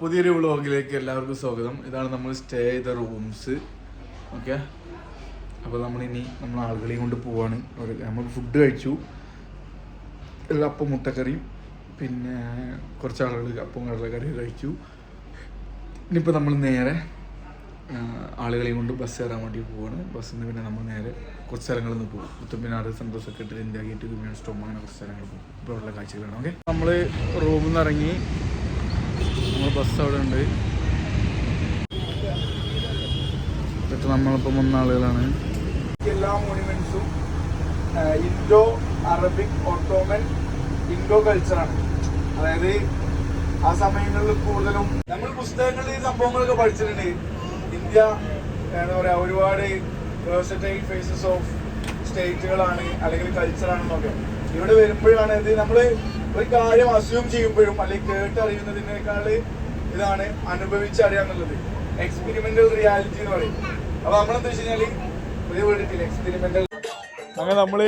പുതിയൊരു വ്ളോഗിലേക്ക് എല്ലാവർക്കും സ്വാഗതം. ഇതാണ് നമ്മൾ സ്റ്റേ ചെയ്ത റൂംസ് ഓക്കെ അപ്പോൾ നമ്മളിനി നമ്മൾ ആളുകളെയും കൊണ്ട് പോവാണ്. നമ്മൾ ഫുഡ് കഴിച്ചു. എല്ലാം അപ്പം മുട്ടക്കറിയും പിന്നെ കുറച്ച് ആളുകൾ അപ്പം കടലക്കറി കഴിച്ചു. ഇനിയിപ്പോൾ നമ്മൾ നേരെ ആളുകളെയും കൊണ്ട് ബസ് കയറാൻ വേണ്ടി പോവാണ്. ബസ്സിൽ നിന്ന് പിന്നെ നമ്മൾ നേരെ കുറച്ച് സ്ഥലങ്ങളിൽ നിന്ന് പോകും കുത്തമ്പിനാട് സെൻട്രൽ സെക്രട്ടറി ഇന്ത്യ ഗേറ്റ് ഗുമിയൻ സ്റ്റോം അങ്ങനെ കുറച്ച് സ്ഥലങ്ങൾ പോകും. ഇപ്പോൾ ഉള്ള കാഴ്ചകളാണ്. ഓക്കെ നമ്മൾ റൂമിൽ നിന്ന് ഇറങ്ങി നമ്മൾ ബസ് അവിടെ ഉണ്ട്. ഇതൊക്കെ നമ്മളിപ്പോൾ മൂന്നാളുകളാണ്. എല്ലാ മോണിമെന്റ്സും ഇൻഡോ അറബിക് ഓട്ടോമൻ ഇൻഡോ കൾച്ചറാണ് അതായത് ആ സമയങ്ങളിൽ കൂടുതലും നമ്മൾ പുസ്തകങ്ങളിൽ ഈ സംഭവങ്ങളൊക്കെ പഠിച്ചിട്ടുണ്ട്. ഇന്ത്യ എന്താ പറയാ ഒരുപാട് വേഴ്സറ്റൈൽ ഫേസസ് ഓഫ് സ്റ്റേറ്റുകളാണ് അല്ലെങ്കിൽ കൾച്ചറാണെന്നൊക്കെ ഇവിടെ വരുമ്പോഴാണ് ഇത് നമ്മൾ ഒരു കാര്യം അസ്യൂം ചെയ്യുമ്പോഴും അല്ലെങ്കിൽ കേട്ടറിയുന്നതിനേക്കാൾ ഇതാണ് അനുഭവിച്ചറിയാന്നുള്ളത്. എക്സ്പെരിമെന്റൽ റിയാലിറ്റി എന്ന് പറയും. അപ്പൊ നമ്മളെന്താ വെച്ച് കഴിഞ്ഞാൽ ഒരു വീട്ടിൽ എക്സ്പെരിമെന്റൽ അങ്ങനെ നമ്മൾ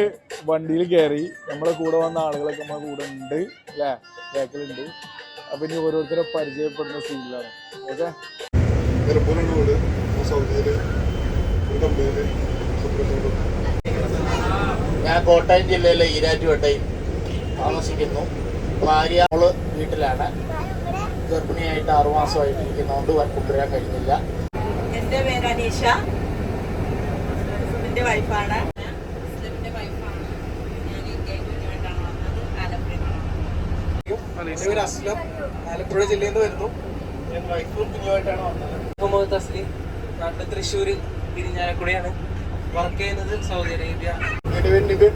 വണ്ടിയിൽ കയറി നമ്മളെ കൂടെ വന്ന ആളുകളൊക്കെ നമ്മളെ കൂടെ ഉണ്ട് അല്ലേ? ബാക്കിലുണ്ട് അപ്പൊ ഇനി ഓരോരുത്തരെ പരിചയപ്പെടുന്ന സീനിലാണ് ഓക്കെ ഞാൻ കോട്ടയം ജില്ലയിലെ ഈരാറ്റുപേട്ടയിൽ. താമസിക്കുന്നു. ഭാര്യ മോൾ വീട്ടിലാണ്. ഗർഭിണിയായിട്ട് ആറു മാസമായിട്ടിരിക്കുന്നതുകൊണ്ട് വ- കൊണ്ടുവരാൻ കഴിഞ്ഞില്ല. എന്റെ പേര് അനീഷ. ഹസ്ബൻഡിന്റെ വൈഫാണ്. എന്റെ പേര് അസ്ലം. ആലപ്പുഴ ജില്ലയിൽ നിന്ന് വരുന്നു. ഞാൻ വൈഫും കുഞ്ഞുമായിട്ടാണ് വന്നത്. മുഹമ്മദ് തസ്ലീം. നാട്ടിൽ തൃശ്ശൂർ പിരിഞ്ഞാലക്കുടയാണ് വർക്ക് ചെയ്യുന്നത് സൗദി അറേബ്യ. എന്റെ പേര് നിബിൻ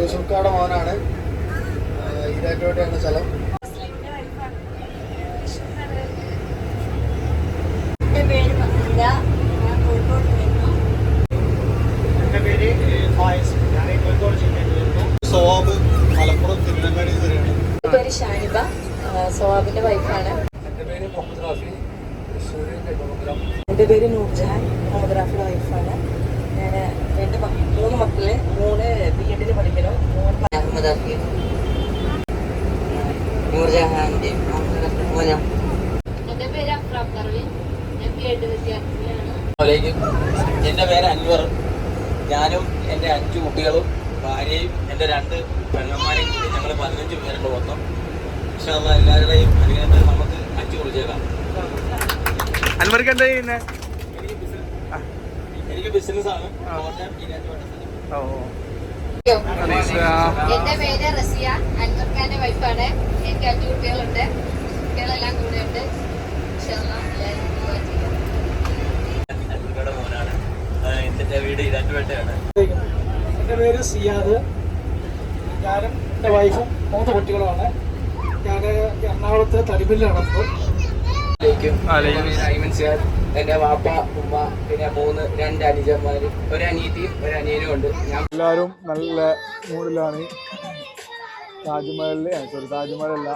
യൂസഫ് കാട മോനാണ്. ഈരാറ്റുപേട്ടയാണ് സ്ഥലം എന്റെ പേര് മഹീല ഞാൻ കോഴിക്കോട് വരുന്നു എന്റെ പേര് ഫായിസ് ഞാൻ കോഴിക്കോട് ജില്ലയിൽ വരുന്നു സോബ് മലപ്പുറം തിരുവനങ്ങാടി ജില്ലയാണ് എന്റെ പേര് ഷാനിബ സോവാബിന്റെ വൈഫാണ് എന്റെ പേര് മുഹമ്മദ് റാഫി തൃശ്ശൂർ നെടുമംഗലം എന്റെ പേര് നൂർജഹാൻ ഫോട്ടോഗ്രാഫിയുടെ വൈഫാണ് ഞാൻ രണ്ട് മക്ക- മൂന്ന് മക്കൾ മൂന്ന് ബി എഡിന് പഠിക്കണം മൂന്ന് അഹമ്മദ് അഫീഫ് നൂർജഹാന്റെ മോന എന്റെ പേര് അഫ്രാം കർവീൻ ഞാൻ ബി എഡ് വിദ്യാർത്ഥിനിയാണ് അവിടേക്കും എന്റെ പേര് അൻവർ ഞാനും എന്റെ അഞ്ച് കുട്ടികളും ഭാര്യയും എന്റെ രണ്ട് പെണ്ണന്മാരെയും കൂടി ഞങ്ങൾ പതിനഞ്ച് പേരുണ്ട് മൊത്തം പക്ഷേ അല്ല എല്ലാവരുടെയും അനുഗ്രഹത്തിൽ നമുക്ക് അഞ്ച് കുറിച്ചേക്കാം അൻവർക്ക് എന്താ ചെയ്യുന്നേ? എനിക്ക് ബിസിനസ് എനിക്ക് ബിസിനസ്സാണ് കോട്ടയം ഈരാറ്റുപേട്ട സ്ഥലം എന്റെ പേര് റസിയ. അൻവർഖാന്റെ വൈഫാണ് എനിക്ക് അഞ്ച് കുട്ടികളുണ്ട്. കുട്ടികളെല്ലാം കൂടെ ഉണ്ട് എന്റെ വീട്? പേര് സിയാദ്. ഞാനും എന്റെ വൈഫും മൂന്ന് കുട്ടികളുമാണ്. ഞാൻ എറണാകുളത്ത് തടിമില്ലാണ് ഇപ്പോൾ എന്റെ വാപ്പ ഉമ്മ പിന്നെ മൂന്ന് രണ്ട് അനുജന്മാര് ഒരു അനിയത്തിയും ഒരു അനിയനും ഉണ്ട്. ഞാൻ എല്ലാവരും നല്ല മൂഡിലാണ്. താജ്മഹലിൽ സോറി താജ്മഹലല്ല.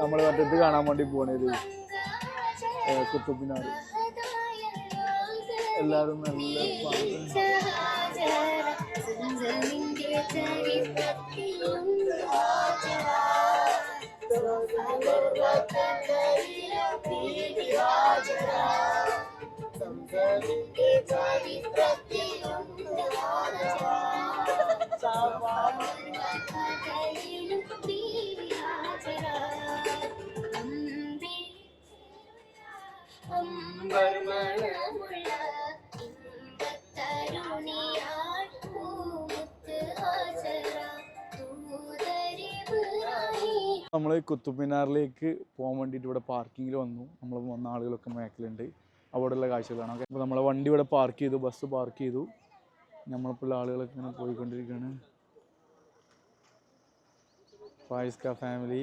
നമ്മൾ മറ്റേ കാണാൻ വേണ്ടി പോണത് കുത്തുബിനാർ എല്ലാവരും നല്ല പാട്ട് ಸಂಸದಿಗೆ ಚರಿತ್ರತೆಯೊಂದು ಸಾಮಾನ್ಯ அம்பர் மனமுள்ள இன்ப தருணியார் பூ നമ്മൾ കുത്തുമിനാറിലേക്ക് പോകാൻ വേണ്ടിയിട്ട് ഇവിടെ പാർക്കിങ്ങിൽ വന്നു. നമ്മൾ വന്ന ആളുകളൊക്കെ മേക്കലുണ്ട് അവിടെയുള്ള കാഴ്ചകളാണ്. ഓക്കെ അപ്പോൾ നമ്മളെ വണ്ടി ഇവിടെ പാർക്ക് ചെയ്തു ബസ് പാർക്ക് ചെയ്തു. നമ്മളിപ്പോൾ ആളുകളൊക്കെ ഇങ്ങനെ പോയിക്കൊണ്ടിരിക്കുകയാണ്. ഫായിസ്ക ഫാമിലി.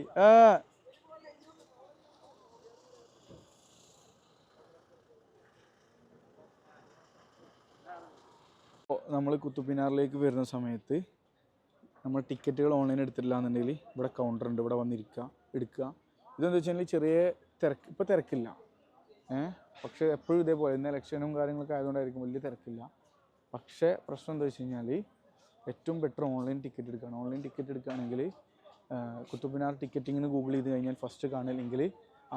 നമ്മൾ കുത്തുബിനാറിലേക്ക് വരുന്ന സമയത്ത് നമ്മൾ ടിക്കറ്റുകൾ ഓൺലൈൻ എടുത്തിട്ടില്ല എന്നുണ്ടെങ്കിൽ ഇവിടെ കൗണ്ടർ ഉണ്ട് ഇവിടെ വന്നിരിക്കുക എടുക്കുക. ഇതെന്താ വെച്ചാൽ ചെറിയ തിരക്ക് ഇപ്പോൾ തിരക്കില്ല. ഏഹ് പക്ഷേ എപ്പോഴും ഇതേപോലെ ഇന്ന് ഇലക്ഷനും കാര്യങ്ങളൊക്കെ ആയതുകൊണ്ടായിരിക്കും വലിയ തിരക്കില്ല. പക്ഷേ പ്രശ്നം എന്താ വെച്ച് കഴിഞ്ഞാൽ ഏറ്റവും ബെറ്റർ ഓൺലൈൻ ടിക്കറ്റ് എടുക്കുകയാണ്. ഓൺലൈൻ ടിക്കറ്റ് എടുക്കുകയാണെങ്കിൽ കുത്തുബിനാർ ടിക്കറ്റിങ്ങിന് ഗൂഗിൾ ചെയ്ത് കഴിഞ്ഞാൽ ഫസ്റ്റ് കാണുന്ന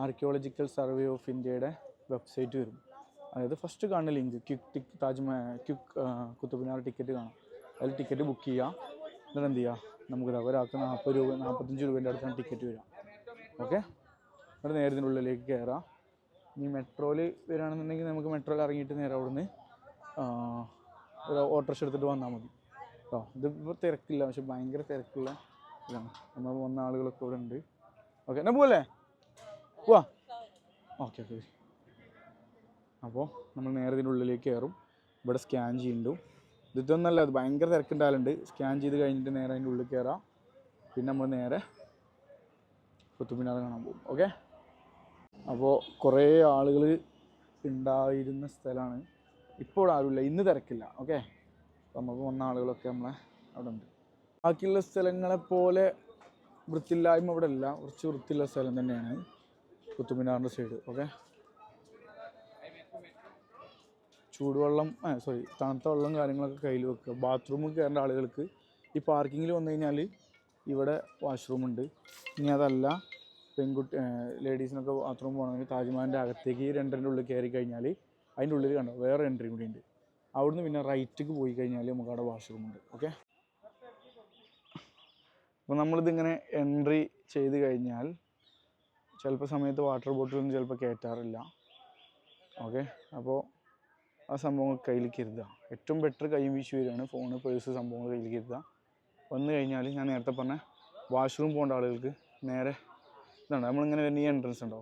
ആർക്കിയോളജിക്കൽ സർവേ ഓഫ് ഇന്ത്യയുടെ വെബ്സൈറ്റ് വരും. അതായത് ഫസ്റ്റ് കാണുന്ന link quick tick Taj Mahal quick Qutub Minar ticket കാണാം. അതിൽ ടിക്കറ്റ് ബുക്ക് ചെയ്യുക. എന്നിട്ട് എന്ത് ചെയ്യുക നമുക്ക് ഒരാൾക്ക് നാൽപ്പത് രൂപ നാൽപ്പത്തഞ്ച് രൂപേന്റെ അടുത്താണ് ടിക്കറ്റ് വരിക. ഓക്കെ എന്നിട്ട് നേരെ ഉള്ളിലേക്ക് കയറാം ഇനി മെട്രോയിൽ വരികയാണെന്നുണ്ടെങ്കിൽ നമുക്ക് മെട്രോയിൽ ഇറങ്ങിയിട്ട് നേരെ അവിടുന്ന് ഒരു ഓട്ടോറിക്ഷ എടുത്തിട്ട് വന്നാൽ മതി. കേട്ടോ ഇതിപ്പോൾ തിരക്കില്ല പക്ഷെ ഭയങ്കര തിരക്കുള്ള ഇതാണ്. നമ്മൾ വന്ന ആളുകളൊക്കെ ഇവിടെ ഉണ്ട്. ഓക്കെ എന്നാ പോവല്ലേ? പോവാ. ഓക്കെ ഓക്കെ അപ്പോൾ നമ്മൾ നേരെ ഉള്ളിലേക്ക് കയറും. ഇവിടെ സ്കാൻ ചെയ്യുന്നുണ്ട്. ഇതൊന്നല്ല അത് ഭയങ്കര തിരക്കുണ്ടാകലുണ്ട് സ്കാൻ ചെയ്ത് കഴിഞ്ഞിട്ട് നേരെ അതിന്റെ ഉള്ളിൽ കയറാം. പിന്നെ നമ്മൾ നേരെ കുത്തുമിനാർ കാണാൻ പോകും. ഓക്കെ? അപ്പോൾ കുറേ ആളുകൾ ഉണ്ടായിരുന്ന സ്ഥലമാണ്. ഇപ്പോൾ ആരുമില്ല. ഇന്ന് തിരക്കില്ല. ഓക്കെ? നമുക്ക് വന്ന ആളുകളൊക്കെ നമ്മളെ അവിടെ ഉണ്ട്. ബാക്കിയുള്ള സ്ഥലങ്ങളെ പോലെ വൃത്തിയില്ലായ്മ ഇവിടെ ഇല്ല. കുറച്ച് വൃത്തിയുള്ള സ്ഥലം തന്നെയാണ് കുത്തുമിനാറിന്റെ സൈഡ് ഓക്കെ? ചൂടുവെള്ളം സോറി തണുത്ത വെള്ളം കാര്യങ്ങളൊക്കെ കയ്യിൽ വെക്കുക. ബാത്റൂമിൽ കയറേണ്ട ആളുകൾക്ക് ഈ പാർക്കിങ്ങിൽ വന്നു കഴിഞ്ഞാൽ ഇവിടെ വാഷ്റൂം ഉണ്ട്. ഇനി അതല്ല പെൺകുട്ടി ലേഡീസിനൊക്കെ ബാത്റൂം പോകണമെങ്കിൽ താജ്മഹലിന്റെ അകത്തേക്ക് ഈ രണ്ടരന്റെ ഉള്ളിൽ കയറി കഴിഞ്ഞാൽ അതിന്റെ ഉള്ളിൽ കണ്ടോ വേറെ എൻട്രി കൂടി ഉണ്ട്. അവിടുന്ന് പിന്നെ റൈറ്റിക്ക് പോയി കഴിഞ്ഞാൽ നമുക്ക് അവിടെ വാഷ്റൂം ഉണ്ട്. ഓക്കെ അപ്പോൾ നമ്മളിതിങ്ങനെ എൻട്രി ചെയ്ത് കഴിഞ്ഞാൽ ചിലപ്പോൾ സമയത്ത് വാട്ടർ ബോട്ടിലൊന്നും ചിലപ്പോൾ കയറ്റാറില്ല ഓക്കെ അപ്പോൾ ആ സംഭവങ്ങൾ കയ്യിൽ കരുതുക. ഏറ്റവും ബെറ്റർ കൈ വീശി വരികയാണ് ഫോണ് പേഴ്സ് സംഭവങ്ങൾ കയ്യിൽ കരുതുക. വന്നു കഴിഞ്ഞാൽ ഞാൻ നേരത്തെ പറഞ്ഞ വാഷ്റൂം പോകേണ്ട ആളുകൾക്ക് നേരെ ഇതാണ്. നമ്മളിങ്ങനെ വരുന്ന ഈ എൻട്രൻസ് ഉണ്ടോ?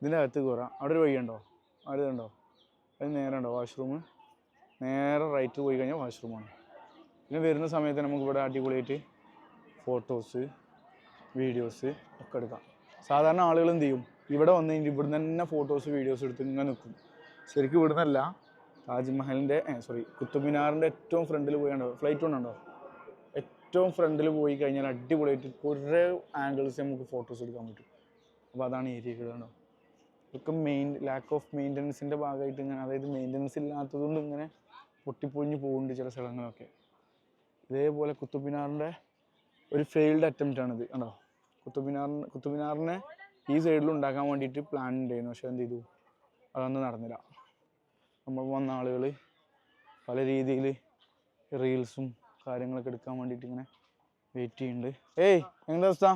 ഇതിന്റെ അകത്ത് കയറാം അവിടെ ഒരു വഴിയുണ്ടോ? അവിടെ ഉണ്ടോ അത് നേരെ ഉണ്ടോ? വാഷ്റൂം നേരെ റൈറ്റ് പോയി കഴിഞ്ഞാൽ വാഷ്റൂമാണ് പിന്നെ വരുന്ന സമയത്ത് നമുക്ക് ഇവിടെ അടിപൊളിയായിട്ട് ഫോട്ടോസ് വീഡിയോസ് ഒക്കെ എടുക്കാം. സാധാരണ ആളുകൾ എന്ത് ചെയ്യും? ഇവിടെ വന്നു കഴിഞ്ഞാൽ ഇവിടുന്ന് തന്നെ ഫോട്ടോസ് വീഡിയോസ് എടുത്ത് ഇങ്ങനെ നിൽക്കും. ശരിക്കും ഇവിടുന്നല്ല താജ്മഹലിന്റെ സോറി കുത്തുബിനാറിന്റെ ഏറ്റവും ഫ്രണ്ടിൽ പോയാണ്ടോ ഫ്ലൈറ്റ് കൊണ്ടുണ്ടോ ഏറ്റവും ഫ്രണ്ടിൽ പോയി കഴിഞ്ഞാൽ അടിപൊളിയായിട്ട് കുറേ ആംഗിൾസ് നമുക്ക് ഫോട്ടോസ് എടുക്കാൻ പറ്റും. അപ്പോൾ അതാണ് ഏരിയകൾ കണ്ടോ? ഇതൊക്കെ മെയിൻ ലാക്ക് ഓഫ് മെയിന്റനൻസിന്റെ ഭാഗമായിട്ട് ഇങ്ങനെ അതായത് മെയിന്റനൻസ് ഇല്ലാത്തതുകൊണ്ട് ഇങ്ങനെ പൊട്ടിപ്പൊഴിഞ്ഞ് പോകുന്നുണ്ട് ചില സ്ഥലങ്ങളൊക്കെ. ഇതേപോലെ കുത്തുബിനാറിന്റെ ഒരു ഫെയിൽഡ് അറ്റംപ്റ്റ് ആണിത് കണ്ടോ? കുത്തുബിനാറിന് കുത്തുബിനാറിനെ ഈ സൈഡിൽ ഉണ്ടാക്കാൻ വേണ്ടിയിട്ട് പ്ലാൻ ഉണ്ടായിരുന്നു പക്ഷേ എന്ത് ചെയ്തു? അതൊന്നും നടന്നില്ല. നമ്മൾ വന്ന ആളുകൾ പല രീതിയിൽ റീൽസും കാര്യങ്ങളൊക്കെ എടുക്കാൻ വേണ്ടിയിട്ട് ഇങ്ങനെ വെയിറ്റ് ചെയ്യുന്നുണ്ട് ഏയ് എങ്ങനെ അവസ്ഥ?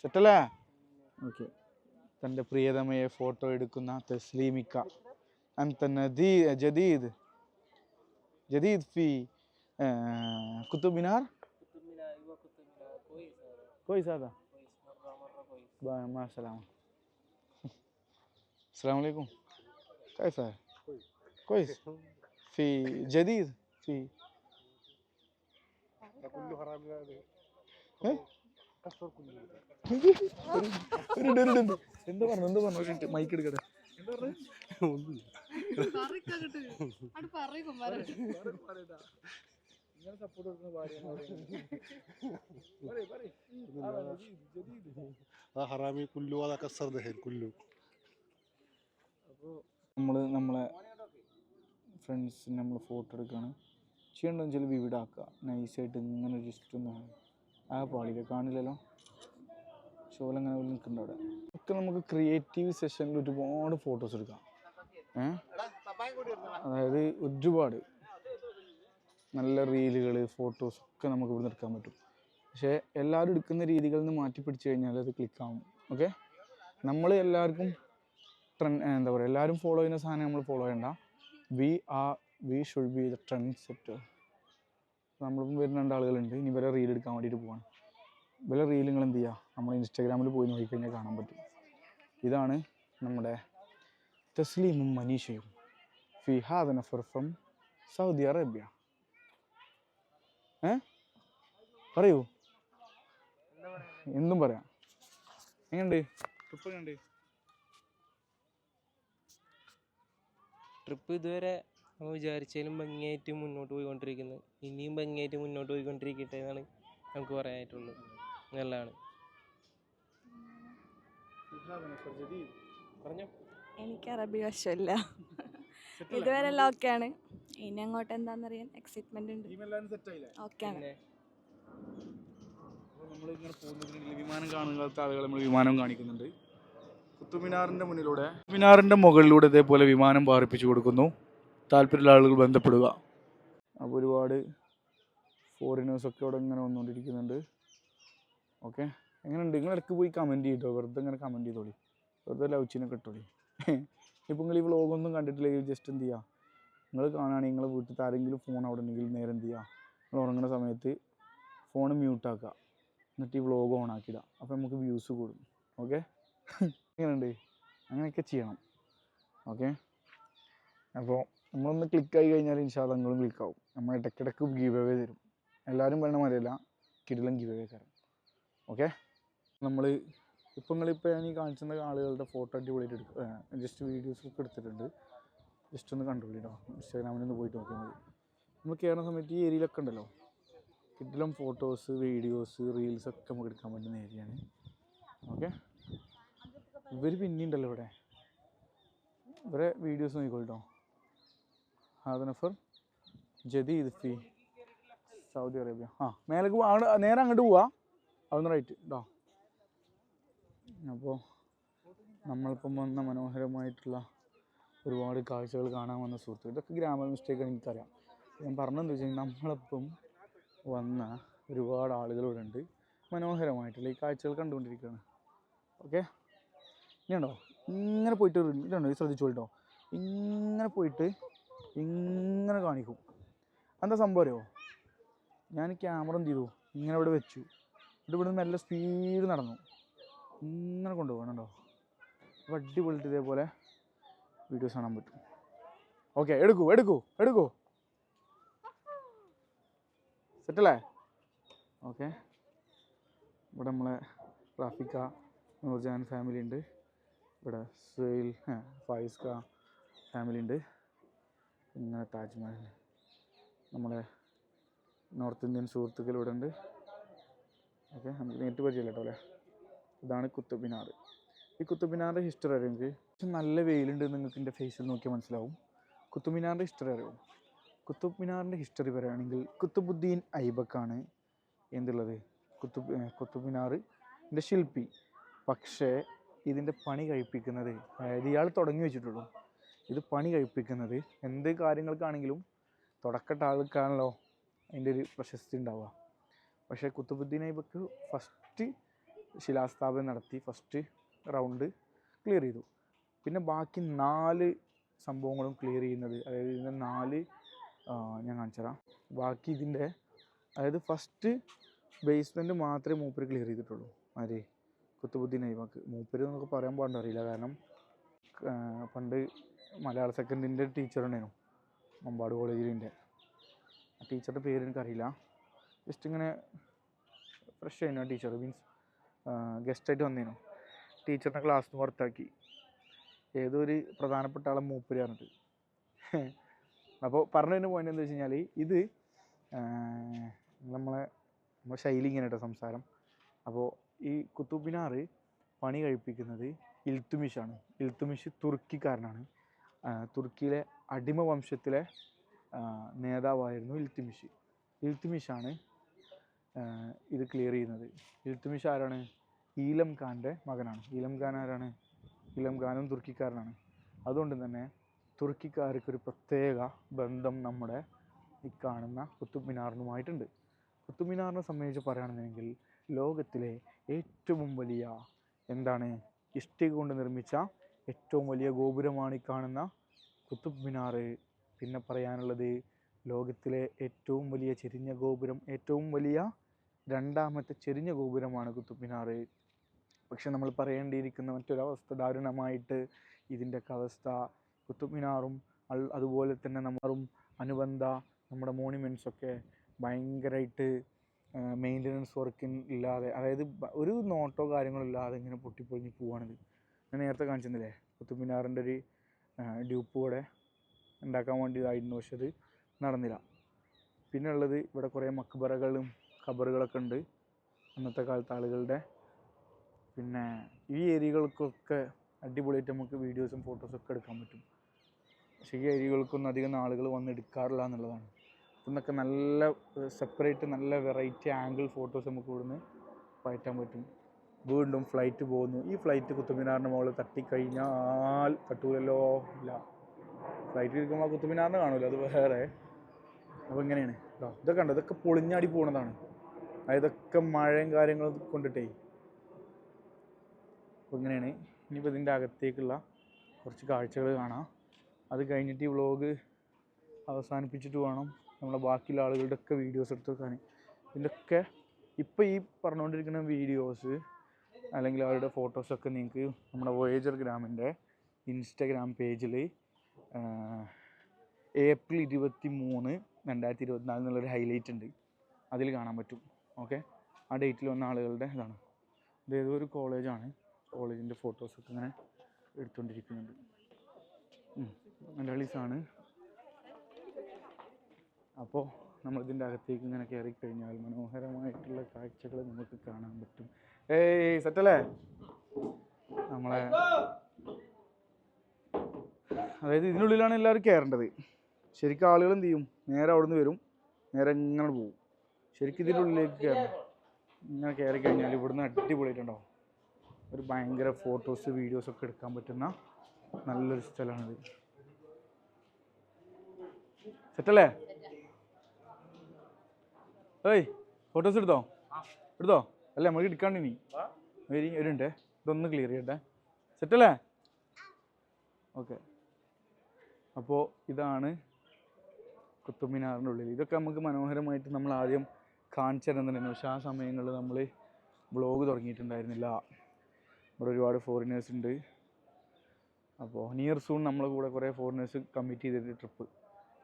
സെറ്റല്ലേ? ഓക്കെ തന്റെ പ്രിയതമയെ ഫോട്ടോ എടുക്കുന്ന തസ്ലീമിക്ക. أنت جديد جديد في آه قطب منار قطب منار ايوه قطب منار كويس هذا كويس هذا كويس مره مره كويس هذا إيه؟ كسر كله ഒരു ഒരു ഒരു എന്താ പറഞ്ഞു എന്താ പറഞ്ഞു മൈക്ക് എടുക്കട്ടെ ഇങ്ങനെ സപ്പോർട്ട് കൊടുക്കുന്ന هذا حرامي كله هذا كسر دهن كله നമ്മൾ നമ്മളെ ഫ്രണ്ട്സിന് നമ്മൾ ഫോട്ടോ എടുക്കുകയാണ് ചെയ്യേണ്ടതെന്ന് വെച്ചാൽ വിവിഡ ആക്കുക. നൈസായിട്ട് ഇങ്ങനെ ജസ്റ്റ് ഒന്ന് ആ പാടില്ല കാണില്ലല്ലോ. ഷോലങ്ങനെ നിൽക്കുന്നുണ്ട് അവിടെ. ഒക്കെ നമുക്ക് ക്രിയേറ്റീവ് സെഷനിൽ ഒരുപാട് ഫോട്ടോസ് എടുക്കാം. അതായത് ഒരുപാട്. നല്ല റീലുകൾ ഫോട്ടോസ് ഒക്കെ നമുക്ക് ഇവിടെ എടുക്കാൻ പറ്റും. പക്ഷേ എല്ലാവരും എടുക്കുന്ന രീതികളിൽ നിന്ന് മാറ്റി പിടിച്ചു കഴിഞ്ഞാൽ അത് ക്ലിക്കാവും ഓക്കെ നമ്മൾ എല്ലാവർക്കും ട്രെൻഡ് എന്താ പറയുക എല്ലാവരും ഫോളോ ചെയ്യുന്ന സാധനം നമ്മൾ ഫോളോ ചെയ്യണ്ട. We are we should be the trend set നമ്മളിപ്പം വരുന്ന രണ്ട് ആളുകളുണ്ട് ഇനി ഇവരെ റീൽ എടുക്കാൻ വേണ്ടിയിട്ട് പോവാണ്. ഇവരെ റീൽ നിങ്ങൾ എന്ത് ചെയ്യുക നമ്മൾ ഇൻസ്റ്റാഗ്രാമിൽ പോയി നോക്കിക്കഴിഞ്ഞാൽ കാണാൻ പറ്റും. ഇതാണ് നമ്മുടെ തസ്ലീമും മനീഷയും. Fihad Nafar from Saudi Arabia. ഏ? പറയൂ. എന്തും പറയാം. എങ്ങനെയുണ്ട്? ട്രിപ്പ് എങ്ങനെയുണ്ട്? ട്രിപ്പ് ഇതുവരെ നമ്മൾ വിചാരിച്ചതിലും ഭംഗിയായിട്ട് മുന്നോട്ട് പോയിക്കൊണ്ടിരിക്കുന്നു ഇനിയും ഭംഗിയായിട്ട് മുന്നോട്ട് പോയിക്കൊണ്ടിരിക്കട്ടെ എന്നാണ് നമുക്ക് പറയാനായിട്ടുള്ളത് നല്ലതാണ്. പറഞ്ഞോ. എനിക്ക് അറബി വശമില്ല. ഇതുവരെ എല്ലാം ഓക്കെയാണ്. ഇനി അങ്ങോട്ട് എന്താണെന്നറിയാൻ എക്സൈറ്റ്മെന്റ് ഉണ്ട്. ഓക്കെയാണ്. വിമാനം കാണുന്ന ആളുകൾ നമ്മൾ വിമാനം കാണിക്കുന്നുണ്ട്. കുത്തുമിനാറിന്റെ മുന്നിലൂടെ. കുത്തുമിനാറിന്റെ മുകളിലൂടെ ഇതേപോലെ വിമാനം പാറിപ്പിച്ചു കൊടുക്കുന്നു. താല്പര്യമുള്ള ആളുകൾ ബന്ധപ്പെടുക. അപ്പോൾ ഒരുപാട് ഫോറിനേഴ്സൊക്കെ ഇവിടെ ഇങ്ങനെ വന്നുകൊണ്ടിരിക്കുന്നുണ്ട്. ഓക്കെ എങ്ങനെയുണ്ട്? നിങ്ങൾ ഇടയ്ക്ക് പോയി കമന്റ് ചെയ്തോ? വെറുതെ ഇങ്ങനെ കമന്റ് ചെയ്തോളി. വെറുതെ ലൗച്ചിനെ കിട്ടോളി ഇപ്പം നിങ്ങൾ ഈ വ്ളോഗൊന്നും കണ്ടിട്ടില്ലെങ്കിൽ ജസ്റ്റ് എന്ത് ചെയ്യുക നിങ്ങൾ കാണുകയാണെങ്കിൽ നിങ്ങളെ വീട്ടിൽ ആരെങ്കിലും ഫോൺ അവിടെ ഉണ്ടെങ്കിൽ നേരെ എന്ത് ചെയ്യുക നിങ്ങൾ ഉറങ്ങുന്ന സമയത്ത് ഫോൺ മ്യൂട്ടാക്കുക എന്നിട്ട് ഈ വ്ളോഗ് ഓൺ ആക്കിയിടുക. അപ്പോൾ നമുക്ക് വ്യൂസ് കൂടും. ഓക്കെ എങ്ങനെയുണ്ട് അങ്ങനെയൊക്കെ ചെയ്യണം. ഓക്കെ? അപ്പോൾ നമ്മളൊന്ന് ക്ലിക്കായി കഴിഞ്ഞാൽ ഇൻഷാല്ല നിങ്ങളും ക്ലിക്കാവും നമ്മൾ ഇടയ്ക്കിടയ്ക്ക് ഗീവ് അവേ തരും. എല്ലാവരും പറയണ മാതിരിയല്ല. കിടിലം ഗീവ് അവേ തരും. ഓക്കെ? നമ്മൾ ഇപ്പം നിങ്ങളിപ്പോൾ ഞാൻ ഈ കാണിച്ചിരുന്ന ആളുകളുടെ ഫോട്ടോ അടിപൊളിയായിട്ട് എടുക്കും ജസ്റ്റ് വീഡിയോസ് ഒക്കെ എടുത്തിട്ടുണ്ട്. ജസ്റ്റ് ഒന്ന് കണ്ടുപിടി കേട്ടോ ഇൻസ്റ്റാഗ്രാമിൽ ഒന്ന് പോയിട്ട് നോക്കിയാൽ മതി. നമ്മൾ കയറുന്ന സമയത്ത് ഈ ഏരിയയിലൊക്കെ ഉണ്ടല്ലോ. കിട്ടിലും ഫോട്ടോസ് വീഡിയോസ് റീൽസ് ഒക്കെ നമുക്ക് എടുക്കാൻ പറ്റുന്ന ഏരിയയാണ് ഓക്കെ? ഇവർ പിന്നെയുണ്ടല്ലോ ഇവിടെ. ഇവരെ വീഡിയോസ് നോക്കിക്കോട്ടോ ഹാദനഫർ ജദീദ് ഫി സൗദി അറേബ്യ. ആ മേലേക്ക് അവിടെ നേരെ അങ്ങോട്ട് പോവാ. അതൊന്ന് റൈറ്റ് കേട്ടോ അപ്പോൾ നമ്മളിപ്പം വന്ന മനോഹരമായിട്ടുള്ള ഒരുപാട് കാഴ്ചകൾ കാണാൻ വന്ന സുഹൃത്തുക്കൾ. ഇതൊക്കെ ഗ്രാമർ മിസ്റ്റേക്കാണ് എനിക്കറിയാം. ഞാൻ പറഞ്ഞതെന്ന് വെച്ച് കഴിഞ്ഞാൽ നമ്മളിപ്പം വന്ന ഒരുപാട് ആളുകൾ ഇവിടെ ഉണ്ട് മനോഹരമായിട്ടുള്ള ഈ കാഴ്ചകൾ കണ്ടുകൊണ്ടിരിക്കുകയാണ്. ഓക്കെ ഇനിയുണ്ടോ ഇങ്ങനെ പോയിട്ട് ഇല്ലണ്ടോ ഇതുണ്ടോ? ഇത് ശ്രദ്ധിച്ചോട്ടോ ഇങ്ങനെ പോയിട്ട് ഇങ്ങനെ കാണിക്കും. എന്താ സംഭവം അറിയോ? ഞാൻ ക്യാമറ എന്ത് ചെയ്തു? ഇങ്ങനെ ഇവിടെ വെച്ചു. എന്നിട്ട് ഇവിടെ നിന്ന് നല്ല സ്പീഡ് നടന്നു. ഇങ്ങനെ കൊണ്ടുപോകണുണ്ടോ? അപ്പോൾ അടിപൊളിയിട്ട് ഇതേപോലെ വീഡിയോസ് കാണാൻ പറ്റും. ഓക്കെ എടുക്കൂ എടുക്കൂ എടുക്കൂ. സെറ്റല്ലേ ഓക്കെ ഇവിടെ നമ്മളെ റാഫിക്ക നൂർജാൻ ഫാമിലി ഉണ്ട്. ഇവിടെ സുഹൈൽ ഫായിസ്ക ഫാമിലി ഉണ്ട് പിന്നെ താജ്മഹൽ. നമ്മളെ നോർത്ത് ഇന്ത്യൻ സുഹൃത്തുക്കൾ ഇവിടെ ഉണ്ട്. ഓക്കെ നമുക്ക് നേരിട്ട് പരിചയമില്ല കേട്ടോ അല്ലേ? ഇതാണ് കുത്തബ് മിനാർ ഈ കുത്തബ് മിനാറിന്റെ ഹിസ്റ്ററി അറിയാം നിങ്ങൾക്ക്? നല്ല വെയിലുണ്ട് നിങ്ങൾക്ക് എന്റെ ഫേസിൽ നോക്കിയാൽ മനസ്സിലാവും. കുത്തബ് മിനാറിന്റെ ഹിസ്റ്ററി അറിയാം? കുത്തബ് മിനാറിന്റെ ഹിസ്റ്ററി പറയുകയാണെങ്കിൽ കുത്തുബുദ്ദീൻ ഐബക്കാണ് എന്തുള്ളത്? കുത്തുബ് കുത്തബ് മിനാറിന്റെ ശില്പി. പക്ഷേ ഇതിന്റെ പണി കഴിപ്പിക്കുന്നത് അതായത് ഇയാൾ തുടങ്ങി വെച്ചിട്ടുള്ളൂ. ഇത് പണി കഴിപ്പിക്കുന്നത് എന്ത് കാര്യങ്ങൾക്കാണെങ്കിലും തുടക്കട്ട ആൾക്കാണല്ലോ അതിന്റെ ഒരു പ്രശസ്തി ഉണ്ടാവുക. പക്ഷേ കുത്തുബുദ്ദീൻ ഐബക്ക് ഫസ്റ്റ് ശിലാസ്ഥാപനം നടത്തി ഫസ്റ്റ് റൗണ്ട് ക്ലിയർ ചെയ്തു. പിന്നെ ബാക്കി നാല് സംഭവങ്ങളും ക്ലിയർ ചെയ്യുന്നത് അതായത് ഇതിന്റെ നാല് ഞാൻ കാണിച്ചു തരാം ബാക്കി ഇതിന്റെ അതായത് ഫസ്റ്റ് ബേസ്മെന്റ് മാത്രമേ മൂപ്പർ ക്ലിയർ ചെയ്തിട്ടുള്ളൂ. ആര്? കുത്തുബുദ്ദീൻ ഐബക്ക് മൂപ്പര് നമുക്ക് പറയാൻ പാടില്ല അറിയില്ല. കാരണം പണ്ട് മലയാള സെക്കൻഡിന്റെ ടീച്ചർ ഉണ്ടായിരുന്നു മമ്പാട് കോളേജിലിന്റെ ആ ടീച്ചറുടെ പേര് എനിക്കറിയില്ല. ജസ്റ്റ് ഇങ്ങനെ ഫ്രഷ് ആയിരുന്നു ആ ടീച്ചർ മീൻസ് ഗസ്റ്റായിട്ട് വന്നേനു. ടീച്ചറിന്റെ ക്ലാസ് പുറത്താക്കി. ഏതോ ഒരു പ്രധാനപ്പെട്ട ആളെ മൂപ്പര് പറഞ്ഞിട്ട്. അപ്പോൾ പറഞ്ഞതിന് പോയിന്റ് എന്താ വെച്ച് കഴിഞ്ഞാൽ ഇത് നമ്മളെ നമ്മുടെ ശൈലി ഇങ്ങനെ കേട്ടോ സംസാരം. അപ്പോൾ ഈ കുത്തുബ് മിനാർ പണി കഴിപ്പിക്കുന്നത് ഇൽത്തുമിഷാണ്. ഇൽത്തുമിഷ് തുർക്കിക്കാരനാണ്. തുർക്കിയിലെ അടിമ വംശത്തിലെ നേതാവായിരുന്നു ഇൽത്തുമിഷ്. ഇൽത്തുമിഷാണ് ഇത് ക്ലിയർ ചെയ്യുന്നത്. ഇൽത്തുമിഷ് ആരാണ്? ഈലം ഖാന്റെ മകനാണ്. ഈലം ഖാൻ ആരാണ്? ഈലം ഖാനും തുർക്കിക്കാരനാണ്. അതുകൊണ്ട് തന്നെ തുർക്കിക്കാർക്ക് ഒരു പ്രത്യേക ബന്ധം നമ്മുടെ ഈ കാണുന്ന കുത്തുബ് മിനാറിനുമായിട്ടുണ്ട്. കുത്തുബ് മിനാറിനെ സംബന്ധിച്ച് പറയുകയാണെന്നുണ്ടെങ്കിൽ ലോകത്തിലെ ഏറ്റവും വലിയ എന്താണ് ഇഷ്ടിക കൊണ്ട് നിർമ്മിച്ച ഏറ്റവും വലിയ ഗോപുരമാണ് ഈ കാണുന്ന കുത്തുബ് മിനാർ. പിന്നെ പറയാനുള്ളത് ലോകത്തിലെ ഏറ്റവും വലിയ ചെരിഞ്ഞ ഗോപുരം ഏറ്റവും വലിയ രണ്ടാമത്തെ ചെരിഞ്ഞ ഗോപുരമാണ് കുത്തുബ് മിനാർ. പക്ഷെ നമ്മൾ പറയേണ്ടിയിരിക്കുന്ന മറ്റൊരവസ്ഥ ദാരുണമായിട്ട് ഇതിന്റെയൊക്കെ അവസ്ഥ. കുത്തുബ് മിനാറും അതുപോലെ തന്നെ നമ്മളും അനുബന്ധ നമ്മുടെ മോണുമെൻസൊക്കെ ഭയങ്കരമായിട്ട് മെയിന്റനൻസ് വർക്കിൻ ഇല്ലാതെ അതായത് ഒരു നോട്ടോ കാര്യങ്ങളോ ഇല്ലാതെ ഇങ്ങനെ പൊട്ടിപ്പൊളിഞ്ഞ് പോവാണിത്. ഞാൻ നേരത്തെ കാണിച്ചിരുന്നില്ലേ? കുത്തുമിനാറിന്റെ ഒരു ഡ്യൂപ്പ് കൂടെ ഉണ്ടാക്കാൻ വേണ്ടിയതായിരുന്നു പക്ഷെ അത് നടന്നില്ല. പിന്നെ ഉള്ളത് ഇവിടെ കുറേ മക്ബറകളും ഖബറുകളൊക്കെ ഉണ്ട്. അന്നത്തെ കാലത്തെ ആളുകളുടെ പിന്നെ ഈ ഏരിയകൾക്കൊക്കെ അടിപൊളിയായിട്ട് നമുക്ക് വീഡിയോസും ഫോട്ടോസും ഒക്കെ എടുക്കാൻ പറ്റും. പക്ഷേ ഈ ഏരിയകൾക്കൊന്നും അധികം ആളുകൾ വന്ന് എടുക്കാറില്ല എന്നുള്ളതാണ്. ഇന്നൊക്കെ നല്ല സെപ്പറേറ്റ് നല്ല വെറൈറ്റി ആംഗിൾ ഫോട്ടോസ് നമുക്ക് ഇവിടുന്ന് പയറ്റാൻ പറ്റും. വീണ്ടും ഫ്ലൈറ്റ് പോകുന്നു. ഈ ഫ്ലൈറ്റ് കുത്തുമിനാറിന്റെ മുകളിൽ തട്ടിക്കഴിഞ്ഞാൽ തട്ടൂലല്ലോ. ഇല്ല. ഫ്ലൈറ്റ് ഇരിക്കുമ്പോൾ കുത്തുമിനാറിന് കാണില്ല അത് വേറെ. അപ്പോൾ ഇങ്ങനെയാണ്. കേട്ടോ ഇതൊക്കെ ഉണ്ട് ഇതൊക്കെ പൊളിഞ്ഞാടി പോണതാണ്. അതൊക്കെ മഴയും കാര്യങ്ങളും കൊണ്ടിട്ടേ. അപ്പോൾ ഇങ്ങനെയാണ്. ഇനിയിപ്പോൾ ഇതിന്റെ അകത്തേക്കുള്ള കുറച്ച് കാഴ്ചകൾ കാണാം. അത് കഴിഞ്ഞിട്ട് ഈ വ്ളോഗ് അവസാനിപ്പിച്ചിട്ട് വേണം. നമ്മളെ ബാക്കിയുള്ള ആളുകളുടെ ഒക്കെ വീഡിയോസ് എടുത്ത് വെക്കാൻ ഇതിന്റെയൊക്കെ ഇപ്പോൾ ഈ പറഞ്ഞുകൊണ്ടിരിക്കുന്ന വീഡിയോസ് അല്ലെങ്കിൽ അവരുടെ ഫോട്ടോസൊക്കെ നിങ്ങൾക്ക് നമ്മുടെ വോയേജർ ഗ്രാമിന്റെ ഇൻസ്റ്റഗ്രാം പേജിൽ ഏപ്രിൽ ഇരുപത്തി മൂന്ന് രണ്ടായിരത്തി ഇരുപത്തിനാല് എന്നുള്ളൊരു ഹൈലൈറ്റ് ഉണ്ട്. അതിൽ കാണാൻ പറ്റും. ഓക്കെ ആ ഡേറ്റിൽ വന്ന ആളുകളുടെ ഇതാണ്. ഇത് ഏതോ ഒരു കോളേജാണ് കോളേജിന്റെ ഫോട്ടോസൊക്കെ ഇങ്ങനെ എടുത്തുകൊണ്ടിരിക്കുന്നുണ്ട്. മലയാളീസാണ് അപ്പോൾ നമ്മളിതിന്റെ അകത്തേക്ക് ഇങ്ങനെ കയറി കഴിഞ്ഞാൽ മനോഹരമായിട്ടുള്ള കാഴ്ചകൾ നമുക്ക് കാണാൻ പറ്റും. ഏയ് സെറ്റല്ലേ നമ്മളെ അതായത് ഇതിനുള്ളിലാണ് എല്ലാവരും കയറേണ്ടത്. ശരിക്കും ആളുകൾ എന്ത് ചെയ്യും? നേരെ അവിടെ നിന്ന് വരും. നേരെ ഇങ്ങനെ പോകും. ശരിക്കും ഇതിന്റെ ഉള്ളിലേക്ക് കയറണം. ഇങ്ങനെ കയറി കഴിഞ്ഞാൽ ഇവിടുന്ന് അടിപൊളിയായിട്ടുണ്ടാവും ഒരു ഭയങ്കര ഫോട്ടോസ് വീഡിയോസ് ഒക്കെ എടുക്കാൻ പറ്റുന്ന നല്ലൊരു സ്ഥലമാണിത്. സെറ്റല്ലേ ഏയ് ഫോട്ടോസ് എടുത്തോ? എടുത്തോ? അല്ല നമുക്ക് എടുക്കാണ്ട് ഇനി. വരി വരുണ്ടേ. ഇതൊന്ന് ക്ലിയർ ചെയ്യട്ടെ. സെറ്റല്ലേ ഓക്കെ അപ്പോൾ ഇതാണ് കുത്തുമിനാറിന്റെ ഉള്ളിൽ ഇതൊക്കെ നമുക്ക് മനോഹരമായിട്ട് നമ്മൾ ആദ്യം കാണിച്ചു തരുന്നുണ്ടായിരുന്നു. പക്ഷേ ആ സമയങ്ങളിൽ നമ്മൾ വ്ളോഗ് തുടങ്ങിയിട്ടുണ്ടായിരുന്നില്ല. ഇവിടെ ഒരുപാട് ഫോറിനേഴ്സ് ഉണ്ട്. അപ്പോൾ നിയർ സൂൺ നമ്മളെ കൂടെ കുറേ ഫോറിനേഴ്സ് കമ്മിറ്റ് ചെയ്തിട്ട് ട്രിപ്പ്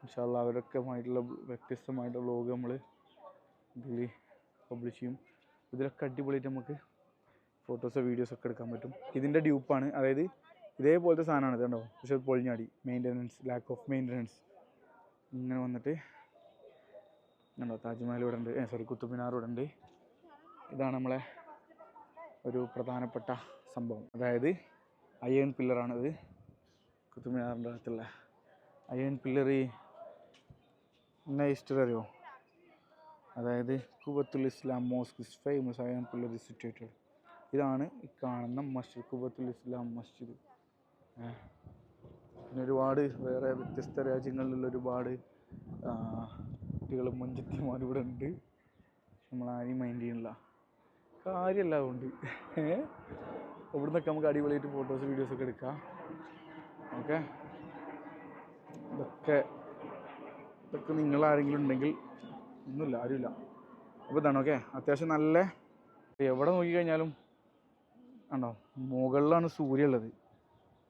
ഇൻഷാല്ല അവരൊക്കെ ആയിട്ടുള്ള വ്യത്യസ്തമായിട്ടുള്ള വ്ളോഗ് നമ്മൾ ഇതിൽ പബ്ലിഷ് ചെയ്യും. ഇതിലൊക്കെ അടിപൊളിയായിട്ട് നമുക്ക് ഫോട്ടോസോ വീഡിയോസോ ഒക്കെ എടുക്കാൻ പറ്റും. ഇതിന്റെ ഡ്യൂപ്പാണ് അതായത് ഇതേപോലത്തെ സാധനമാണ് ഇത് പക്ഷേ പൊളിഞ്ഞാടി. മെയിന്റനൻസ് ലാക്ക് ഓഫ് മെയിന്റനൻസ് ഇങ്ങനെ വന്നിട്ട് ഉണ്ടോ താജ്മഹൽ ഇവിടെ ഉണ്ട് സോറി കുത്തുബ് ഇവിടെ ഉണ്ട് ഇതാണ് നമ്മളെ ഒരു പ്രധാനപ്പെട്ട സംഭവം. അതായത് അയൺ പില്ലറാണിത് കുത്തുബ് മിനാറിന്റെ അകത്തുള്ള അയേൺ പില്ലർ എന്നാ ഹിസ്റ്ററി അറിയോ? അതായത് Quwwat ul Islam mosque is famous ആയ പില്ലർ ഇസ് സിറ്റുവേറ്റഡ് ഇതാണ് ഈ കാണുന്ന മസ്ജിദ് കുബത്തുൽ ഇസ്ലാം മസ്ജിദ്. പിന്നെ ഒരുപാട് വേറെ വ്യത്യസ്ത രാജ്യങ്ങളിലുള്ള ഒരുപാട് കുട്ടികളും ഇവിടെ ഉണ്ട്. നമ്മൾ ആരെയും മൈൻഡ് ചെയ്യണില്ല കാര്യമല്ല അതുകൊണ്ട്. ഇവിടുന്നൊക്കെ നമുക്ക് അടിപൊളിയായിട്ട് ഫോട്ടോസ് വീഡിയോസ് ഒക്കെ എടുക്കാം. ഓക്കെ ഇതൊക്കെ ഇതൊക്കെ നിങ്ങൾ ആരെങ്കിലും ഉണ്ടെങ്കിൽ ഒന്നുമില്ല ആരുമില്ല. അപ്പോൾ ഇതാണ് ഓക്കെ അത്യാവശ്യം നല്ല എവിടെ നോക്കിക്കഴിഞ്ഞാലും ഉണ്ടോ മുകളിലാണ് സൂര്യ ഉള്ളത്.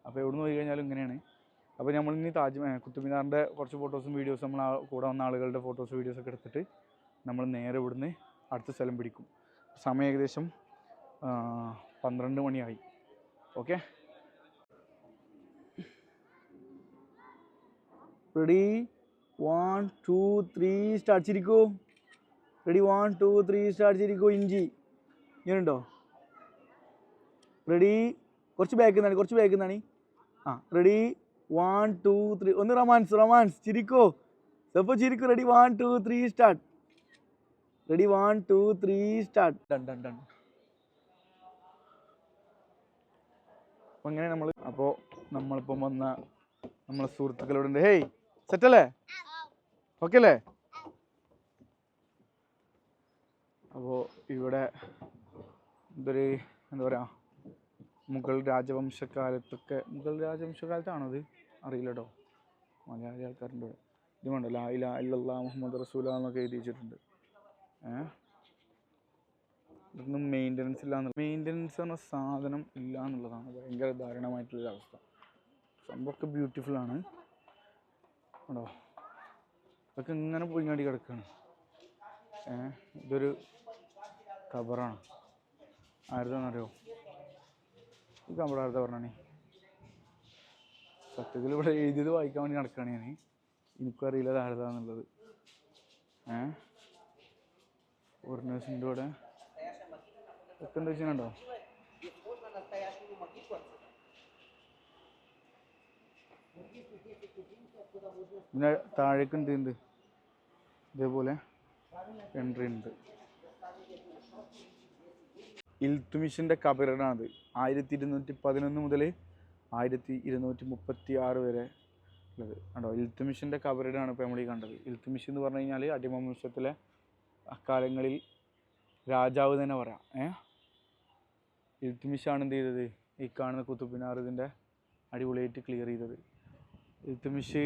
അപ്പോൾ എവിടെ നോക്കി കഴിഞ്ഞാലും ഇങ്ങനെയാണ്. അപ്പോൾ നമ്മൾ ഇനി താജ് കുത്തുമിനാറിന്റെ കുറച്ച് ഫോട്ടോസും വീഡിയോസും നമ്മൾ കൂടെ വന്ന ആളുകളുടെ ഫോട്ടോസ് വീഡിയോസ് ഒക്കെ എടുത്തിട്ട് നമ്മൾ നേരെ ഇവിടുന്ന് അടുത്ത സ്ഥലം പിടിക്കും. സമയം ഏകദേശം പന്ത്രണ്ട് മണിയായി. Okay ready one two three start ചിരിക്കൂ. Ready one two three start ചിരിക്കൂ. ഇഞ്ചി. ഇങ്ങനെയുണ്ടോ റെഡി കുറച്ച് ബാക്ക് നിന്നാണ് കുറച്ച് ബാക്ക് നിന്നാണ്. ആ റെഡി വൺ ടു ത്രീ ഒന്ന് റൊമാൻസ് റൊമാൻസ് ചിരിക്കോ. അപ്പോൾ ചിരിക്കൂ. Ready one two three start ready one two three start done ഇങ്ങനെ നമ്മൾ അപ്പോൾ നമ്മളിപ്പം വന്ന നമ്മളെ സുഹൃത്തുക്കളോട് ഹേയ് സെറ്റല്ലേ? ഓക്കെ അല്ലേ അപ്പോൾ ഇവിടെ ഇതൊരു എന്താ പറയുക മുഗൾ രാജവംശക്കാലത്തൊക്കെ മുഗൾ രാജവംശകാലത്താണോ അത് അറിയില്ല കേട്ടോ മലയാളി ആൾക്കാരുണ്ട് ഇത് വേണ്ട ലാ ഇല്ല മുഹമ്മദ് റസൂല എന്നൊക്കെ എഴുതി വെച്ചിട്ടുണ്ട് ഏഹ് ഇതൊന്നും മെയിന്റനൻസ് ഇല്ല എന്നുള്ള മെയിന്റനൻസ് എന്ന സാധനം ഇല്ല എന്നുള്ളതാണ് ഭയങ്കര ദാരുണമായിട്ടുള്ളൊരു അവസ്ഥ സംഭവമൊക്കെ ബ്യൂട്ടിഫുൾ കേട്ടോ ഇതൊക്കെ ഇങ്ങനെ പൊയിങ്ങാടി കിടക്കുകയാണ് ഇതൊരു ഖബറാണ് ആരുതാണെന്നറിയോ ഈ കമ്പട ആരുതാ പറഞ്ഞാണേ സത്യത്തിൽ ഇവിടെ എഴുതിയത് വായിക്കാൻ വേണ്ടി നടക്കുകയാണ് ഞാൻ എനിക്കും അറിയില്ല അത് ആരുതാന്നുള്ളത് ഏ? ഫോറിനേഴ്സിന്റെ കൂടെ ഒക്കെ എന്താ വെച്ചിട്ടുണ്ടോ പിന്നെ താഴേക്ക് എന്ത് ഉണ്ട് ഇതേപോലെ എൻട്രി ഉണ്ട്. ഇൽത്തുമിഷിന്റെ കബറിടാണത് ആയിരത്തി ഇരുന്നൂറ്റി പതിനൊന്ന് മുതൽ ആയിരത്തി ഇരുന്നൂറ്റി മുപ്പത്തി ആറ് വരെ ഉള്ളത്. കണ്ടോ? ഇൽത്തുമിഷിന്റെ കബറിടാണ് ഇപ്പോൾ നമ്മൾ ഈ കണ്ടത്. ഇൽത്തുമിഷ് എന്ന് പറഞ്ഞു കഴിഞ്ഞാൽ അടിമവംശത്തിലെ അക്കാലങ്ങളിൽ രാജാവ് തന്നെ പറയാം. ഏ? ഇൽത്തുമിഷാണ് എന്ത് ചെയ്തത്? ഈ കാണുന്ന കുത്തുബിനാർ ഇതിന്റെ അടിപൊളിയായിട്ട് ക്ലിയർ ചെയ്തത്. ഇൽത്തുമിഷ്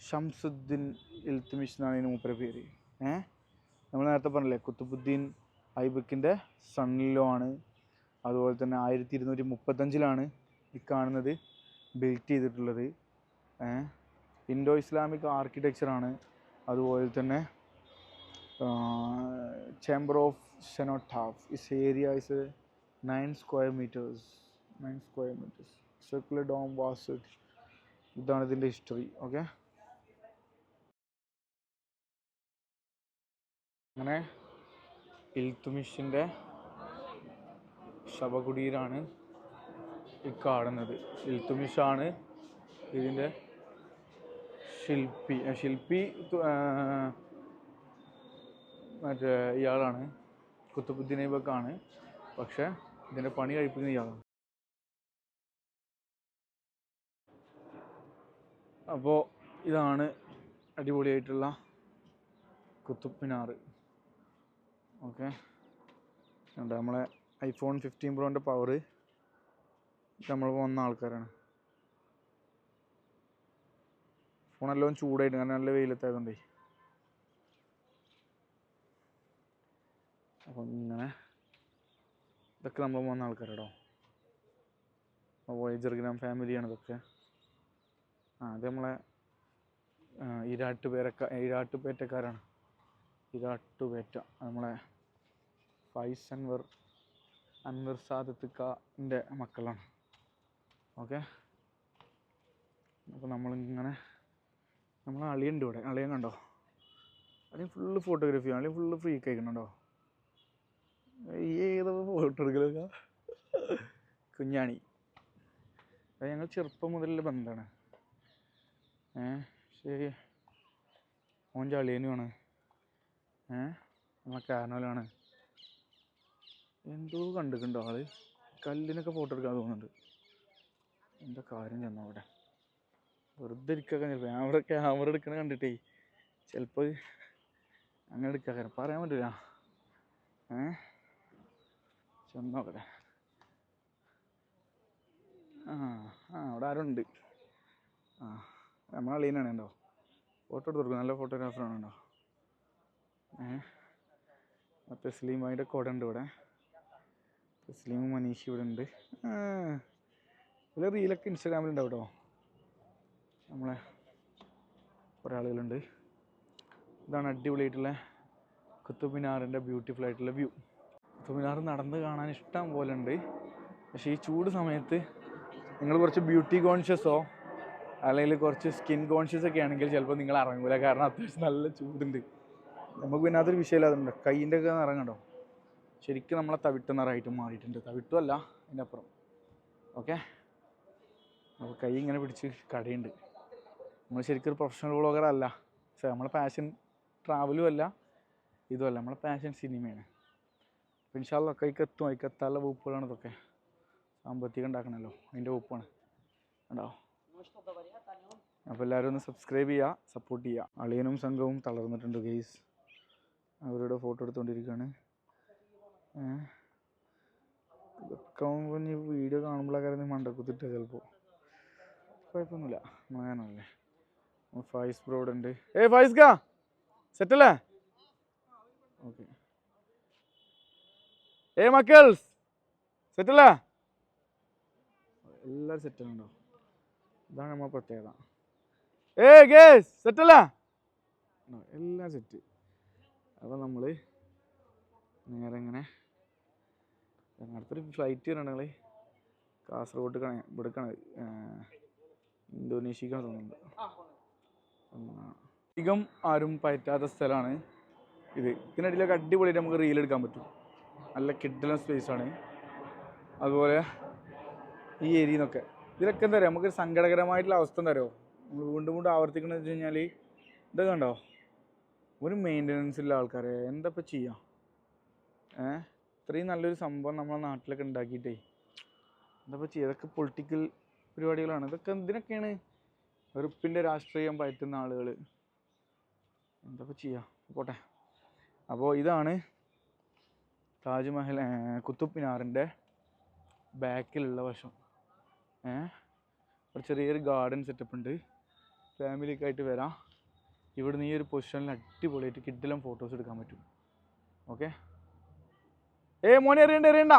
ഷംസുദ്ദീൻ ഇൽത്തുമിഷ് എന്നാണ് ഇതിന് മൂപ്പര പേര്. ഏ? നമ്മൾ നേരത്തെ പറഞ്ഞില്ലേ കുത്തുബുദ്ദീൻ ഐബക്കിന്റെ സണ്ണിലോ ആണ്. അതുപോലെ തന്നെ ആയിരത്തി ഇരുന്നൂറ്റി മുപ്പത്തഞ്ചിലാണ് ഈ കാണുന്നത് ബിൽറ്റ് ചെയ്തിട്ടുള്ളത്. ഇൻഡോ ഇസ്ലാമിക് ആർക്കിടെക്ചറാണ് അതുപോലെ തന്നെ chamber of cenotaph is area is nine square metres nine square metres circular dome was ഇതാണ് ഇതിന്റെ ഹിസ്റ്ററി ഓക്കെ അങ്ങനെ ഇൽത്തുമിഷിന്റെ ശവകുടീരാണ് ഈ കാണുന്നത്. ഇൽത്തുമിഷാണ് ഇതിന്റെ ശില്പി ശില്പി മറ്റേ ഇയാളാണ്. കുത്തുബുദ്ദീൻ ഐബക്കാണ് പക്ഷെ ഇതിന്റെ പണി കഴിപ്പിക്കുന്ന ഇയാളാണ്. അപ്പോൾ ഇതാണ് അടിപൊളിയായിട്ടുള്ള കുത്തുബ് മിനാർ ഓക്കെ. ഉണ്ട് നമ്മളെ ഐഫോൺ ഫിഫ്റ്റീൻ പ്രോന്റെ പവർ നമ്മൾ വന്ന ആൾക്കാരാണ്. ഫോണെല്ലാം ചൂടായിട്ട് കാരണം നല്ല വെയിലത്തായതുകൊണ്ടേ. അപ്പം ഇങ്ങനെ ഇതൊക്കെ നമ്മൾ വന്ന ആൾക്കാരാടോ വോയേജർ ഗ്രാം ഫാമിലിയാണ് ഇതൊക്കെ. ആ അത് നമ്മളെ ഈരാട്ടുപേരക്ക ഈരാട്ടുപേറ്റക്കാരാണ്. ഈരാട്ടുപേറ്റ നമ്മളെ ഫൈസ് അൻവർ അൻവർ സാദത്തിന്റെ മക്കളാണ്. ഓക്കെ? അപ്പോൾ നമ്മളിങ്ങനെ നമ്മളെ അളിയുണ്ട് ഇവിടെ അളിയൻ കണ്ടോ? അളിയൻ ഫുള്ള് ഫോട്ടോഗ്രാഫിയാണ് അളിയൻ ഫുള്ള് ഫ്രീ കഴിക്കണുണ്ടോ ഏതോ ഫോട്ടോ എടുക്കലൊക്കെ കുഞ്ഞാണി. അത് ഞങ്ങൾ ചെറുപ്പം മുതലുള്ള ബന്ധമാണ് ഏ ശരി. ഓൻ ചളിയനുമാണ് ഏ നമ്മളെ കാരണവലാണ് എന്തോ കണ്ടിട്ടുണ്ടോ ആൾ? കല്ലിനൊക്കെ ഫോട്ടോ എടുക്കാൻ തോന്നുന്നുണ്ട്. എന്താ കാര്യം ചെന്നോ അവിടെ? വെറുതെ ഇരിക്കാൻ ചിലപ്പോൾ ഞാൻ അവിടെ ക്യാമറ എടുക്കണ കണ്ടിട്ടേ ചിലപ്പോൾ അങ്ങനെ എടുക്കാൻ പറയാൻ പറ്റില്ല ഏ ചെന്നോക്കട്ടെ ആ ആ അവിടെ ആരുണ്ട്? ആ. നമ്മളെ ലീനാണ് ഉണ്ടോ ഫോട്ടോ എടുത്ത് നല്ല ഫോട്ടോഗ്രാഫറാണ് ഉണ്ടോ ഏ? അതിന്റെ കൂടെ ഉണ്ട് ഇവിടെ. സ്ലീം മനീഷ് ഇവിടെ ഉണ്ട്. ഇതിൽ റീലൊക്കെ ഇൻസ്റ്റാഗ്രാമിലുണ്ടാവും കേട്ടോ. നമ്മളെ കുറേ ആളുകളുണ്ട്. ഇതാണ് അടിപൊളിയായിട്ടുള്ള കുത്തുമിനാറിന്റെ ബ്യൂട്ടിഫുൾ ആയിട്ടുള്ള വ്യൂ കുത്തുമിനാർ നടന്ന് കാണാൻ ഇഷ്ടം പോലെ ഉണ്ട്. പക്ഷേ ഈ ചൂട് സമയത്ത് നിങ്ങൾ കുറച്ച് ബ്യൂട്ടി കോൺഷ്യസോ അല്ലെങ്കിൽ കുറച്ച് സ്കിൻ കോൺഷ്യസ് ഒക്കെ ആണെങ്കിൽ ചിലപ്പോൾ നിങ്ങൾ ഇറങ്ങൂല. കാരണം അത്യാവശ്യം നല്ല ചൂടുണ്ട്. നമുക്ക് പിന്നെ അതൊരു വിഷയമില്ലാതുണ്ട് കൈയിന്റെ ഒക്കെ നിറങ്ങണ്ടോ? ശരിക്കും നമ്മളെ തവിട്ട് നിറമായിട്ട് മാറിയിട്ടുണ്ട്. തവിട്ടും അല്ല അതിന്റെ അപ്പുറം. ഓക്കെ അപ്പോൾ കൈ ഇങ്ങനെ പിടിച്ച് കടയുണ്ട് നമ്മൾ ശരിക്കും ഒരു പ്രൊഫഷണൽ വ്ളോഗർ അല്ല. പക്ഷേ നമ്മളെ പാഷൻ ട്രാവലും അല്ല ഇതുമല്ല നമ്മളെ പാഷൻ സിനിമയാണ് അപ്പം എത്തും. അതിക്ക് എത്താനുള്ള വകുപ്പുകളാണ് ഇതൊക്കെ. സാമ്പത്തികം ഉണ്ടാക്കണമല്ലോ അതിന്റെ വകുപ്പാണ്. കണ്ടോ? അപ്പോൾ എല്ലാവരും ഒന്ന് സബ്സ്ക്രൈബ് ചെയ്യുക സപ്പോർട്ട് ചെയ്യുക. അളിയനും സംഘവും തളർന്നിട്ടുണ്ട് ഗെയ്സ് അവരുടെ ഫോട്ടോ എടുത്തുകൊണ്ടിരിക്കുകയാണ് ഇതൊക്കെ ഇനി വീഡിയോ കാണുമ്പോഴൊക്കെ മണ്ടക്കുത്തിട്ട് ചിലപ്പോൾ കുഴപ്പമൊന്നുമില്ല. മകനല്ലേ ഫൈസ് ബ്രോഡ് ഉണ്ട്. ഏ ഫൈസ് കാ സെറ്റല്ലേ ഓക്കെ ഏ മക്കൾസ്! സെറ്റല്ലേ എല്ലാവരും സെറ്റലുണ്ടോ ഇതാണ് നമ്മൾ പ്രത്യേകത. ഏ ഗേസ് സെറ്റല്ലേ. എല്ലാം സെറ്റ്. അപ്പോൾ നമ്മൾ നേരെ ഇങ്ങനെ അടുത്തൊരു ഫ്ലൈറ്റ് വരണ്ടെങ്കിൽ കാസർഗോഡ് കണ ഇവിടെ കണ ഇന്തോനേഷ്യക്കാണ് തോന്നുന്നുണ്ട്. ആ. അധികം ആരും പറ്റാത്ത സ്ഥലമാണ് ഇത്. ഇതിനിടയിലൊക്കെ അടിപൊളിയായിട്ട് നമുക്ക് റീൽ എടുക്കാൻ പറ്റും. നല്ല കിഡ്ഡലം സ്പേസ് ആണ്. അതുപോലെ ഈ ഏരിയയിൽ നിന്നൊക്കെ ഇതിലൊക്കെ എന്താ പറയുക നമുക്കൊരു സങ്കടകരമായിട്ടുള്ള അവസ്ഥ എന്താ പറയുക വീണ്ടും വീണ്ടും ആവർത്തിക്കണമെന്ന് വെച്ച് കഴിഞ്ഞാൽ ഇതൊക്കെ കണ്ടോ? ഒരു മെയിന്റനൻസ് ഇല്ല ആൾക്കാരെ. എന്താ ഇപ്പം ചെയ്യാം? ഏ? ഇത്രയും നല്ലൊരു സംഭവം നമ്മളെ നാട്ടിലൊക്കെ ഉണ്ടാക്കിയിട്ടേ. എന്താ ചെയ്യുക ഇതൊക്കെ പൊളിറ്റിക്കൽ പരിപാടികളാണ്. ഇതൊക്കെ എന്തിനൊക്കെയാണ്? വെറുപ്പിന്റെ രാഷ്ട്രീയം പയറ്റുന്ന ആളുകൾ എന്താ ചെയ്യുക പോട്ടെ. അപ്പോൾ ഇതാണ് താജ്മഹൽ കുത്തുബ് മിനാറിന്റെ ബാക്കിലുള്ള വശം. ഏ? ഒരു ചെറിയൊരു ഗാർഡൻ സെറ്റപ്പ് ഉണ്ട്. ഫാമിലിയൊക്കെ ആയിട്ട് വരാം. ഇവിടുന്ന് ഈ ഒരു പൊസിഷനിൽ അടിപൊളിയായിട്ട് കിഡിലും ഫോട്ടോസ് എടുക്കാൻ പറ്റും. ഓക്കെ ഏ മോനെ എറിയണ്ട എറിയണ്ട.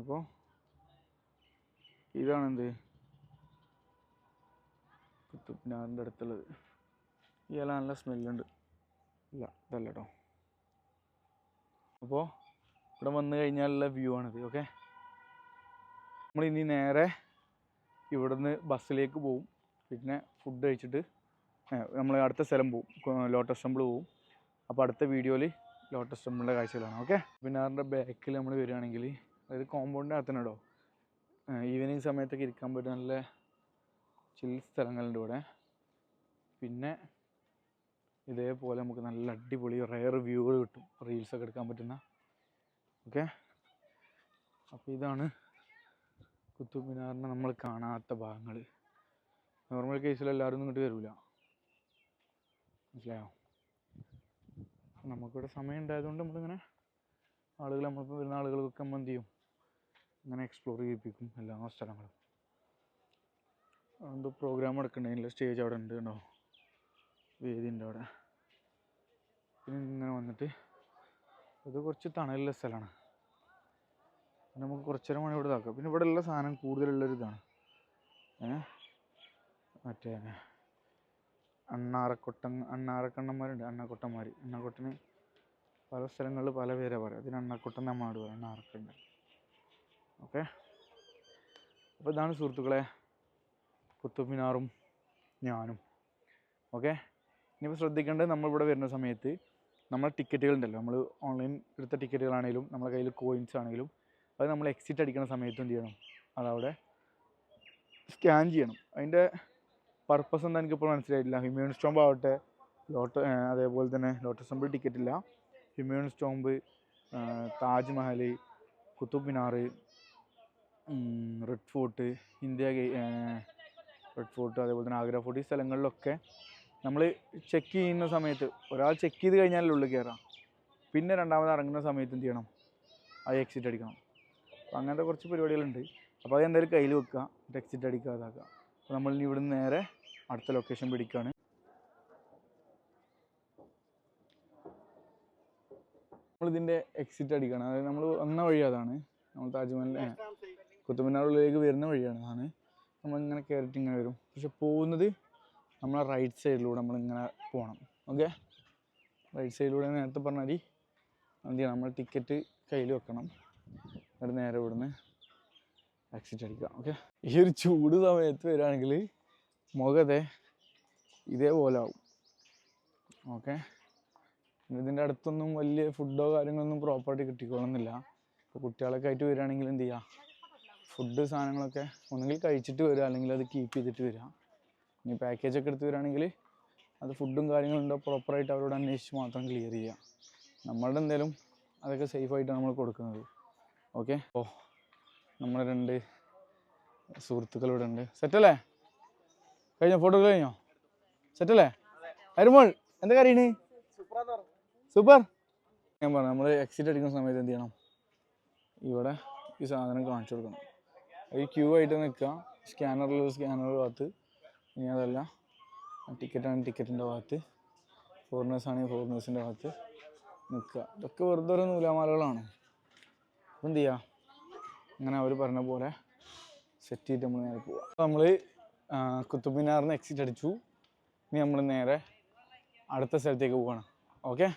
അപ്പോൾ ഇതാണ് എന്ത് കുത്തുബ് മിനാറിന്റെ അടുത്തുള്ളത്. ഈ ഇല നല്ല സ്മെല്ലുണ്ട് ഇല്ല ഇതല്ല കേട്ടോ അപ്പോൾ ഇവിടെ വന്നു കഴിഞ്ഞാലുള്ള വ്യൂ ആണിത് ഓക്കെ നമ്മൾ ഇനി നേരെ ഇവിടുന്ന് ബസ്സിലേക്ക് പോവും. പിന്നെ ഫുഡ് കഴിച്ചിട്ട് നമ്മൾ അടുത്ത സ്ഥലം പോവും. ലോട്ടസ് ടെമ്പിൾ പോവും. അപ്പോൾ അടുത്ത വീഡിയോയിൽ ലോട്ടസ് ടെമ്പിളിന്റെ കാഴ്ചകളാണ്. ഓക്കെ? പിന്നാറിന്റെ ബാക്കിൽ നമ്മൾ വരികയാണെങ്കിൽ അതായത് കോമ്പൗണ്ടിന്റെ അകത്തന്നെ കേട്ടോ ഈവനിങ് സമയത്തൊക്കെ ഇരിക്കാൻ പറ്റുന്ന നല്ല ചിൽ സ്ഥലങ്ങളുണ്ട് ഇവിടെ. പിന്നെ ഇതേപോലെ നമുക്ക് നല്ല അടിപൊളി റയർ വ്യൂകൾ കിട്ടും. റീൽസൊക്കെ എടുക്കാൻ പറ്റുന്ന. ഓക്കെ? അപ്പോൾ ഇതാണ് കുത്തുബ് നമ്മൾ കാണാത്ത ഭാഗങ്ങൾ. നോർമൽ കേസിൽ എല്ലാവരും ഇങ്ങോട്ട് വരില്ല മനസ്സിലായോ? നമുക്കിവിടെ സമയം ഉണ്ടായതുകൊണ്ട് നമ്മളിങ്ങനെ ആളുകൾ നമ്മളിപ്പോൾ വരുന്ന ആളുകൾക്കൊക്കെ നമ്മൾ എന്ത് ചെയ്യും? ഇങ്ങനെ എക്സ്പ്ലോർ ചെയ്യിപ്പിക്കും എല്ലാ സ്ഥലങ്ങളും. എന്തോ പ്രോഗ്രാം നടക്കണ്ടതിന്റെ സ്റ്റേജ് അവിടെ ഉണ്ട് കേട്ടോ വേദി ഉണ്ട് അവിടെ. പിന്നെ ഇങ്ങനെ വന്നിട്ട് ഇത് കുറച്ച് തണലുള്ള സ്ഥലമാണ്. നമുക്ക് കുറച്ച് നേരം വേണമെങ്കിൽ ഇവിടെ ഇതാക്കാം. പിന്നെ ഇവിടെ ഉള്ള സാധനം കൂടുതലുള്ളൊരു ഇതാണ്. ഏഹ് മറ്റേ അണ്ണാറക്കൊട്ടൻ അണ്ണാറക്കണ്ണന്മാരുണ്ട്. അണ്ണക്കൊട്ടന്മാർ അണ്ണക്കൊട്ടന് പല സ്ഥലങ്ങളിൽ പല പേരാ പറയുക അതിന് അണ്ണക്കൊട്ടൻ നമ്മളോട് പറയും അണ്ണാറക്കുണ്ട് ഓക്കെ? അപ്പോൾ ഇതാണ് സുഹൃത്തുക്കളെ കുത്തുമിനാറും ഞാനും. ഓക്കെ? ഇനിയിപ്പോൾ ശ്രദ്ധിക്കേണ്ടത് നമ്മളിവിടെ വരുന്ന സമയത്ത് നമ്മളെ ടിക്കറ്റുകൾ ഉണ്ടല്ലോ നമ്മൾ ഓൺലൈൻ എടുത്ത ടിക്കറ്റുകളാണെങ്കിലും നമ്മളെ കയ്യിൽ കോയിൻസ് ആണെങ്കിലും അത് നമ്മൾ എക്സിറ്റ് അടിക്കുന്ന സമയത്തും എന്ത് ചെയ്യണം. അതവിടെ സ്കാൻ ചെയ്യണം. അതിന്റെ പർപ്പസ് എന്താ എനിക്കിപ്പോൾ മനസ്സിലായിട്ടില്ല. ഹ്യൂമ്യൂൺ സ്റ്റോംബ് ആവട്ടെ ലോട്ട അതേപോലെ തന്നെ ലോട്ടസ് ടെമ്പിൾ ടിക്കറ്റ് ഇല്ല. Humayun tomb Taj Mahal Qutub Minar Red Fort India Red Fort അതേപോലെ തന്നെ ആഗ്ര ഫോർട്ട് ഈ സ്ഥലങ്ങളിലൊക്കെ നമ്മൾ ചെക്ക് ചെയ്യുന്ന സമയത്ത് ഒരാൾ ചെക്ക് ചെയ്ത് കഴിഞ്ഞാലേ ഉള്ളിൽ കയറാം പിന്നെ രണ്ടാമത് ഇറങ്ങുന്ന സമയത്ത് എന്ത് ചെയ്യണം? അത് എക്സിറ്റ് അടിക്കണം. അങ്ങനത്തെ കുറച്ച് പരിപാടികളുണ്ട്. അപ്പോൾ അത് എന്തായാലും കയ്യിൽ വെക്കുക എക്സിറ്റ് അടിക്കുക അതാക്കുക അപ്പോൾ നമ്മൾ ഇനി ഇവിടുന്ന് നേരെ അടുത്ത ലൊക്കേഷൻ പിടിക്കുകയാണ് നമ്മളിതിന്റെ എക്സിറ്റ് അടിക്കണം. അതായത് നമ്മൾ വന്ന വഴി അതാണ്. നമ്മൾ താജ്മഹൽ ഏ, കുത്തുബിനാറുള്ളിലേക്ക് വരുന്ന വഴിയാണ് അതാണ്. നമ്മളിങ്ങനെ കയറിയിട്ട് ഇങ്ങനെ വരും. പക്ഷെ പോകുന്നത് നമ്മളെ റൈറ്റ് സൈഡിലൂടെ നമ്മളിങ്ങനെ പോകണം. ഓക്കെ റൈറ്റ് സൈഡിലൂടെ നേരത്തെ പറഞ്ഞാൽ എന്ത് ചെയ്യണം? നമ്മൾ ടിക്കറ്റ് കയ്യിൽ വെക്കണം. എന്നിട്ട് നേരെ ഇവിടുന്ന് എക്സിറ്റ് അടിക്കുക ഓക്കെ ഈ ഒരു ചൂട് സമയത്ത് വരികയാണെങ്കിൽ മുഖത്തെ ഇതേപോലെ ആവും ഓക്കെ ഇതിന്റെ അടുത്തൊന്നും വലിയ ഫുഡോ കാര്യങ്ങളൊന്നും പ്രോപ്പറായിട്ട് കിട്ടിക്കോളുന്നില്ല. ഇപ്പോൾ കുട്ടികളൊക്കെ ആയിട്ട് വരികയാണെങ്കിൽ എന്ത് ചെയ്യുക ഫുഡ് സാധനങ്ങളൊക്കെ ഒന്നുകിൽ കഴിച്ചിട്ട് വരിക അല്ലെങ്കിൽ അത് കീപ്പ് ചെയ്തിട്ട് വരിക. ഇനി പാക്കേജൊക്കെ എടുത്ത് വരികയാണെങ്കിൽ അത് ഫുഡും കാര്യങ്ങളും ഉണ്ടോ പ്രോപ്പറായിട്ട് അവരോട് അന്വേഷിച്ച് മാത്രം ക്ലിയർ ചെയ്യുക. നമ്മളുടെ എന്തെങ്കിലും അതൊക്കെ സേഫായിട്ടാണ് നമ്മൾ കൊടുക്കുന്നത്. ഓക്കെ. ഓ നമ്മളെ രണ്ട് സുഹൃത്തുക്കൾ ഇവിടെ ഉണ്ട്. സെറ്റല്ലേ? കഴിഞ്ഞോ? ഫോട്ടോ കഴിഞ്ഞോ? സെറ്റല്ലേ? അരുമോൾ എന്താ കാര്യണ് സൂപ്പർ ഞാൻ പറഞ്ഞു നമ്മൾ എക്സിറ്റ് അടിക്കുന്ന സമയത്ത് എന്ത് ചെയ്യണം? ഇവിടെ ഈ സാധനം കാണിച്ചു കൊടുക്കണം. ഈ ക്യൂ ആയിട്ട് നിൽക്കുക. സ്കാനറിൽ സ്കാനർ ഭാഗത്ത്. ഇനി അതല്ല ടിക്കറ്റാണ് ടിക്കറ്റിന്റെ ഭാഗത്ത്. ഫോറിനേഴ്സാണെങ്കിൽ ഫോറിനേഴ്സിന്റെ ഭാഗത്ത് നിൽക്കുക. ഇതൊക്കെ വെറുതെ ഒരു നൂലാമാലകളാണ്. എന്ത് ചെയ്യുക അങ്ങനെ അവർ പറഞ്ഞ പോലെ സെറ്റ് ചെയ്തിട്ട് നമ്മൾ നേരെ പോവുക അപ്പോൾ നമ്മൾ കുത്തുബ് മിനാറിന് എക്സിറ്റ് അടിച്ചു. ഇനി നമ്മൾ നേരെ അടുത്ത സ്ഥലത്തേക്ക് പോവാണ്. ഓക്കെ